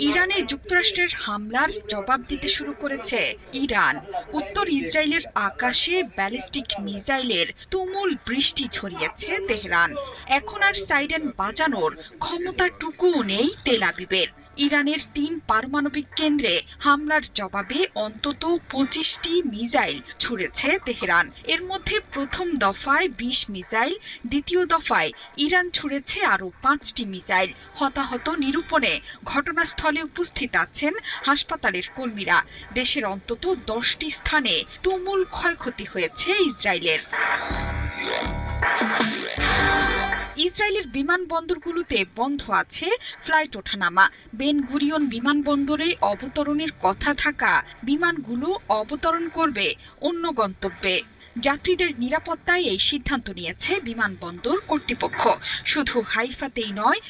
ইরানে যুক্তরাষ্ট্রের হামলার জবাব দিতে শুরু করেছে ইরান। উত্তর ইসরায়েলের আকাশে ব্যালিস্টিক মিসাইলের তুমুল বৃষ্টি ছড়িয়েছে তেহরান। এখন আর সাইডেন বাজানোর ক্ষমতাটুকুও নেই তেল আবিবের। ইরানের তিন পারমাণবিক কেন্দ্রে হামলার জবাবে অন্তত পঁচিশটি মিসাইল ছুড়েছে তেহরান। এর মধ্যে প্রথম দফায় বিশ মিসাইল, দ্বিতীয় দফায় ইরান ছুড়েছে আরও পাঁচটি মিসাইল। হতাহত নিরূপণে ঘটনাস্থলে উপস্থিত আছেন হাসপাতালের কর্মীরা। দেশের অন্তত দশটি স্থানে তুমুল ক্ষয়ক্ষতি হয়েছে ইসরায়েলের। ইসরায়েলের বিমানবন্দরগুলোতে বন্ধ আছে ফ্লাইট ওঠানামা। বেন গুরিয়ন বিমানবন্দরে অবতরণের কথা থাকা বিমানগুলো অবতরণ করবে অন্য গন্তব্যে। যাত্রীদের নিরাপত্তায় এই সিদ্ধান্ত নিয়েছে বিমানবন্দর কর্তৃপক্ষ। শুধু হাইফাতেই নয়